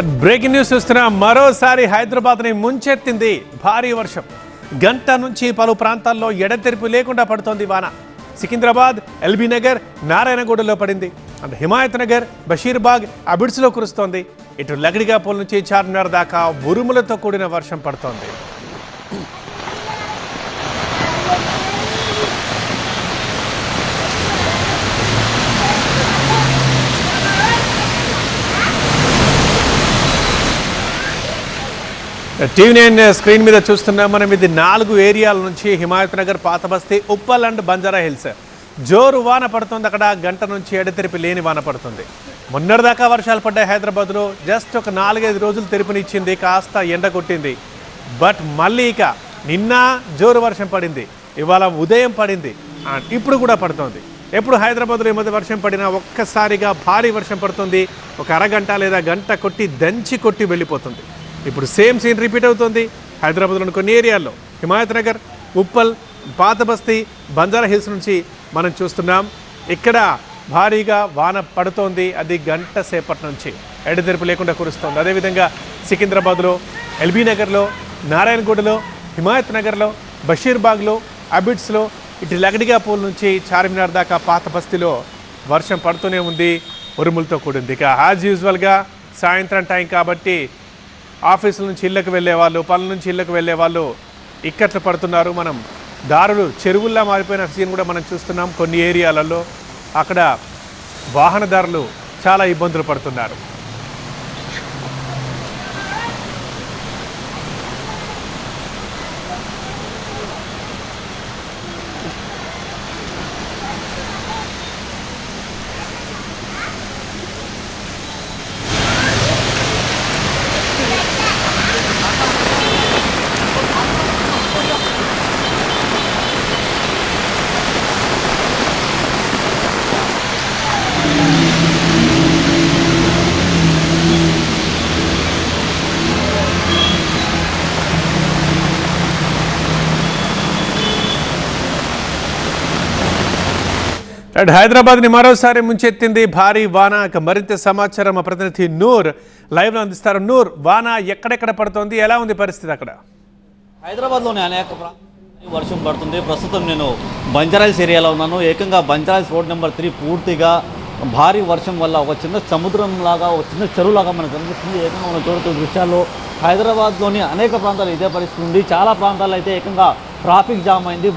Breaking news చూస్తున్నా మరోసారి హైదరాబాద్ని ముంచెత్తింది భారీ వర్షం. గంట నుంచి పలు ప్రాంతాల్లో ఎడతెరిపి లేకుండా పడుతోంది వాన. సికింద్రాబాద్ ఎల్బీ నగర్ నారాయణగూడలో పడింది. అండ్ హిమాయత్ నగర్ బషీర్బాగ్ అబిడ్స్లో కురుస్తోంది. ఇటు లగడిగాపూల్ నుంచి చార్మినార్ దాకా ఉరుములతో కూడిన వర్షం పడుతోంది. టీవీ నైన్ స్క్రీన్ మీద చూస్తున్నాం మనం ఇది నాలుగు ఏరియాల నుంచి హిమాయత్ నగర్ పాత బస్తీ ఉప్పల్ అండ్ బంజారా హిల్స్. జోరు వాన పడుతుంది అక్కడ గంట నుంచి ఎడతెరిపి లేని వాన పడుతుంది. మొన్నటిదాకా వర్షాలు పడ్డాయి హైదరాబాద్లో జస్ట్ ఒక నాలుగైదు రోజులు తెరిపినిచ్చింది కాస్త ఎండ కొట్టింది. బట్ మళ్ళీ ఇక నిన్న జోరు వర్షం పడింది ఇవాళ ఉదయం పడింది ఇప్పుడు కూడా పడుతోంది. ఎప్పుడు హైదరాబాద్లో ఈ మధ్య వర్షం పడినా ఒక్కసారిగా భారీ వర్షం పడుతుంది ఒక అరగంట లేదా గంట కొట్టి దంచి కొట్టి వెళ్ళిపోతుంది. ఇప్పుడు సేమ్ సీన్ రిపీట్ అవుతుంది హైదరాబాద్లోని కొన్ని ఏరియాల్లో. హిమాయత్ నగర్ ఉప్పల్ పాత బస్తీ బంజారా హిల్స్ నుంచి మనం చూస్తున్నాం. ఇక్కడ భారీగా వాన పడుతోంది అది గంట సేపటి నుంచి. ఎడతెరిపి లేకుండా కురుస్తోంది. అదేవిధంగా సికింద్రాబాద్లో ఎల్బీ నగర్లో నారాయణగూడలో హిమాయత్ నగర్లో బషీర్బాగ్లో అబిడ్స్లో ఇటు లగడిగాపూల్ నుంచి చార్మినార్ దాకా పాత బస్తీలో వర్షం పడుతూనే ఉంది ఉరుములతో కూడింది. ఇక యాజ్ యూజువల్గా సాయంత్రం టైం కాబట్టి ఆఫీసుల నుంచి ఇళ్ళకు వెళ్ళేవాళ్ళు పనుల నుంచి ఇళ్ళకు వెళ్ళే వాళ్ళు ఇక్కట్లు పడుతున్నారు. మనం దారులు చెరువుల్లా మారిపోయిన సీన్ కూడా మనం చూస్తున్నాం. కొన్ని ఏరియాలలో అక్కడ వాహనదారులు చాలా ఇబ్బందులు పడుతున్నారు. అండ్ హైదరాబాద్ని మరోసారి ముంచెత్తింది భారీ వాన మరింత సమాచారం. మా ప్రతినిధి నూర్ లైవ్లో అందిస్తారు. నూర్ వాన ఎక్కడెక్కడ పడుతోంది? ఎలా ఉంది పరిస్థితి అక్కడ? హైదరాబాద్లోని అనేక వర్షం పడుతుంది. ప్రస్తుతం నేను బంజారాయిల్స్ ఏరియాలో ఉన్నాను. ఏకంగా బంజారాయిల్స్ రోడ్ నెంబర్ త్రీ పూర్తిగా భారీ వర్షం వల్ల ఒక చిన్న సముద్రం లాగా ఒక చిన్న చెరువు లాగా మనకు కనిపిస్తుంది. ఏకంగా మనం చూడుతున్న దృశ్యాల్లో హైదరాబాద్లోని అనేక ప్రాంతాలు ఇదే పరిస్థితి ఉంది. చాలా ప్రాంతాలు అయితే ఏకంగా ట్రాఫిక్ జామ్ అయింది.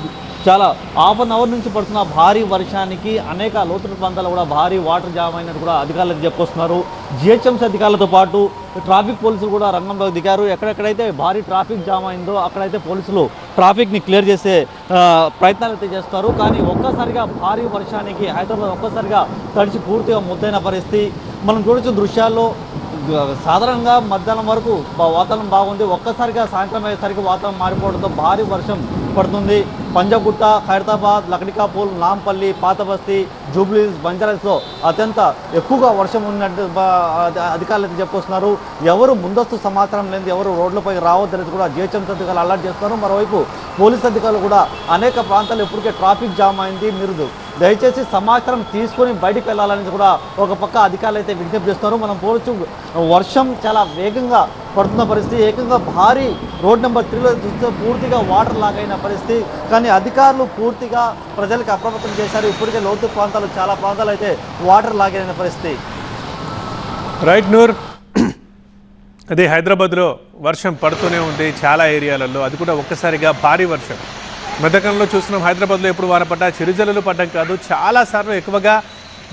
చాలా హాఫ్ అన్ అవర్ నుంచి పడుతున్న భారీ వర్షానికి అనేక లోతట్టు ప్రాంతాలు కూడా భారీ వాటర్ జామ్ అయినట్టు కూడా అధికారులకు చెప్పుకొస్తున్నారు. జిహెచ్ఎంసీ అధికారులతో పాటు ట్రాఫిక్ పోలీసులు కూడా రంగంలోకి దిగారు. ఎక్కడెక్కడైతే భారీ ట్రాఫిక్ జామ్ అయిందో అక్కడైతే పోలీసులు ట్రాఫిక్ని క్లియర్ చేసే ప్రయత్నాలు అయితే చేస్తారు. కానీ ఒక్కసారిగా భారీ వర్షానికి హైదరాబాద్ ఒక్కసారిగా తడిచి పూర్తిగా ముద్దైన పరిస్థితి. మనం చూడొచ్చు దృశ్యాల్లో సాధారణంగా మధ్యాహ్నం వరకు వాతావరణం బాగుంది. ఒక్కసారిగా సాయంత్రం అయ్యేసరికి వాతావరణం మారిపోవడంతో భారీ వర్షం పడుతుంది. పంజగుట్ట ఖైరతాబాద్ లక్డికాపూల్ నాంపల్లి పాతబస్తీ జూబ్లీస్ బంజారాస్లో అత్యంత ఎక్కువగా వర్షం ఉన్నట్టు అధికారులు అయితే చెప్పుకొస్తున్నారు ఎవరు ముందస్తు సమాచారం లేని ఎవరు రోడ్లపై రావద్దని కూడా జిహెచ్ఎంసీ అధికారులు అలర్ట్ చేస్తున్నారు. మరోవైపు పోలీస్ అధికారులు కూడా అనేక ప్రాంతాలు ఇప్పటికే ట్రాఫిక్ జామ్ అయింది. మీరు దయచేసి సమాచారం తీసుకొని బయటికి వెళ్ళాలని కూడా ఒక పక్క అధికారులు అయితే విజ్ఞప్తి చేస్తున్నారు. మనం పోవచ్చు. వర్షం చాలా వేగంగా పడుతున్న పరిస్థితి ఏకంగా భారీ రోడ్ నెంబర్ త్రీలో చూస్తే పూర్తిగా వాటర్ లాగైన పరిస్థితి. కానీ అధికారులు పూర్తిగా ప్రజలకు అప్రమత్తం చేశారు. ఇప్పటికే లోతు ప్రాంతాలు చాలా ప్రాంతాలు అయితే వాటర్ లాగైన పరిస్థితి. రైట్ నూర్. అదే హైదరాబాద్లో వర్షం పడుతూనే ఉంది చాలా ఏరియాలలో. అది కూడా ఒక్కసారిగా భారీ వర్షం. మెదకంలో చూస్తున్నాం హైదరాబాద్లో ఎప్పుడు వాన పడ్డా చిరుజలలు పడ్డం కాదు. చాలాసార్లు ఎక్కువగా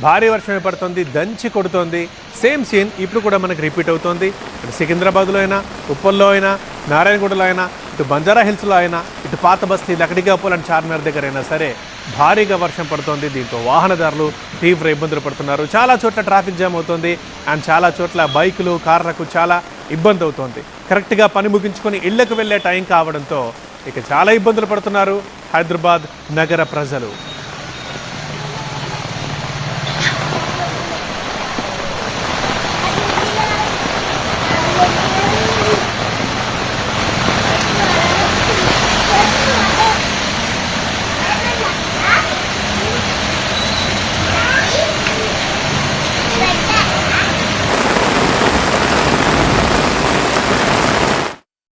భారీ వర్షమే పడుతుంది దంచి కొడుతోంది. సేమ్ సీన్ ఇప్పుడు కూడా మనకి రిపీట్ అవుతోంది. ఇటు సికింద్రాబాద్లో అయినా ఉప్పల్లో అయినా నారాయణగూడలో అయినా ఇటు బంజారా హిల్స్లో అయినా ఇటు పాత బస్తీ లకడిగా పోలని చార్మినార్ దగ్గర అయినా సరే భారీగా వర్షం పడుతోంది. దీంతో వాహనదారులు తీవ్ర ఇబ్బందులు పడుతున్నారు. చాలా చోట్ల ట్రాఫిక్ జామ్ అవుతుంది అండ్ చాలా చోట్ల బైకులు కార్లకు చాలా ఇబ్బంది అవుతోంది. కరెక్ట్గా పని ముగించుకొని ఇళ్ళకు వెళ్ళే టైం కావడంతో ఇక చాలా ఇబ్బందులు పడుతున్నారు హైదరాబాద్ నగర ప్రజలు.